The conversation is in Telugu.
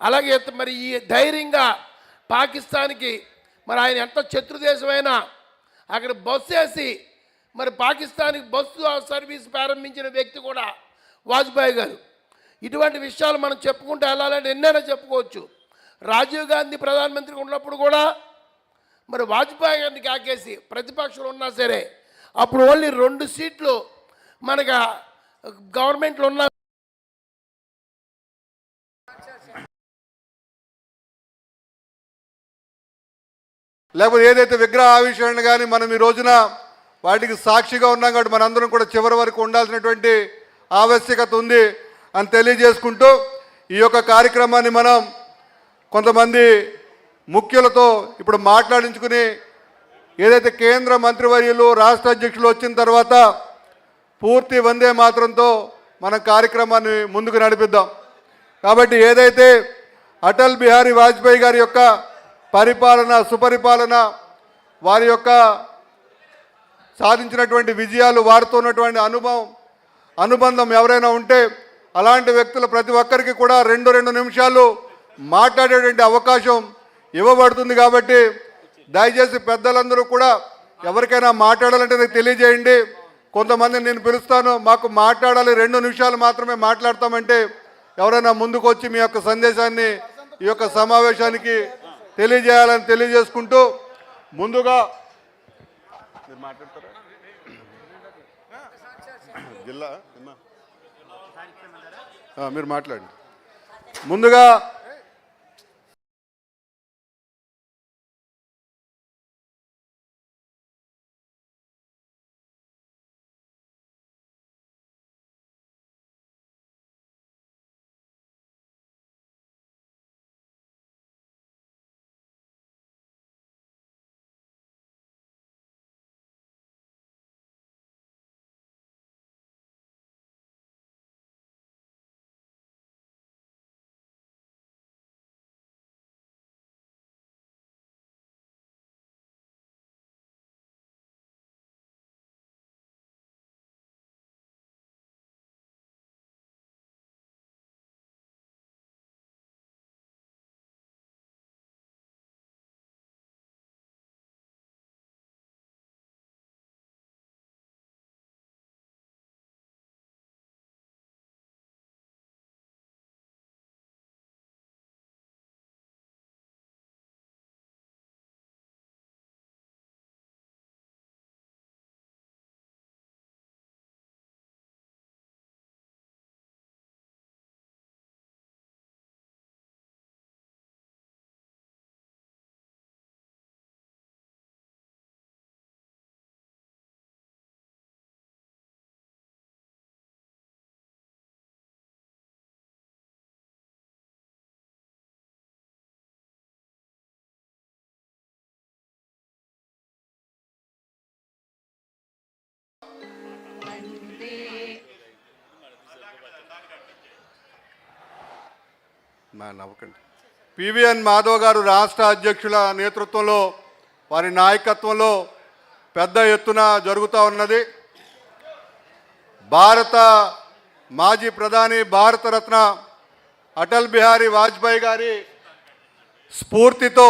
అలాగే మరి ఈ ధైర్యంగా పాకిస్తాన్కి మరి ఆయన ఎంత శత్రుదేశమైనా అక్కడ బస్సు వేసి మరి పాకిస్తాన్కి బస్సు సర్వీస్ ప్రారంభించిన వ్యక్తి కూడా వాజ్పేయి గారు. ఇటువంటి విషయాలు మనం చెప్పుకుంటూ వెళ్ళాలంటే ఎన్నైనా చెప్పుకోవచ్చు. రాజీవ్ గాంధీ ప్రధానమంత్రిగా ఉన్నప్పుడు కూడా మరి వాజ్పేయి గారిని కాకేసి ప్రతిపక్షంలో ఉన్నా సరే అప్పుడు ఓన్లీ రెండు సీట్లు మనకు గవర్నమెంట్లో ఉన్న లేకపోతే ఏదైతే విగ్రహ ఆవిష్కరణ కానీ మనం ఈ రోజున వాటికి సాక్షిగా ఉన్నాం కాబట్టి మనందరం కూడా చివరి వరకు ఉండాల్సినటువంటి ఆవశ్యకత ఉంది అని తెలియజేసుకుంటూ ఈ యొక్క కార్యక్రమాన్ని మనం కొంతమంది ముఖ్యులతో ఇప్పుడు మాట్లాడించుకుని ఏదైతే కేంద్ర మంత్రివర్యులు రాష్ట్ర అధ్యక్షులు వచ్చిన తర్వాత పూర్తి వందే మాత్రంతో మనం కార్యక్రమాన్ని ముందుకు నడిపిద్దాం. కాబట్టి ఏదైతే అటల్ బిహారీ వాజ్పేయి గారి యొక్క పరిపాలన సుపరిపాలన వారి యొక్క సాధించినటువంటి విజయాలు వారితో ఉన్నటువంటి అనుభవం అనుబంధం ఎవరైనా ఉంటే అలాంటి వ్యక్తులు ప్రతి ఒక్కరికి కూడా రెండు రెండు నిమిషాలు మాట్లాడేటువంటి అవకాశం ఇవ్వబడుతుంది కాబట్టి దయచేసి పెద్దలందరూ కూడా ఎవరికైనా మాట్లాడాలంటే నాకు తెలియజేయండి. కొంతమంది నేను పిలుస్తాను మాకు మాట్లాడాలి రెండు నిమిషాలు మాత్రమే మాట్లాడతామంటే ఎవరైనా ముందుకు వచ్చి మీ యొక్క సందేశాన్ని ఈ యొక్క సమావేశానికి తెలియజేయాలని తెలియజేసుకుంటూ ముందుగా మీరు మాట్లాడతారా? జిల్లా మీరు మాట్లాడండి. ముందుగా నవ్వకండి. పివిఎన్ మాధవ్ గారు రాష్ట్ర అధ్యక్షుల నేతృత్వంలో వారి నాయకత్వంలో పెద్ద ఎత్తున జరుగుతూ ఉన్నది. భారత మాజీ ప్రధాని భారతరత్న అటల్ బిహారీ వాజ్పేయి గారి స్ఫూర్తితో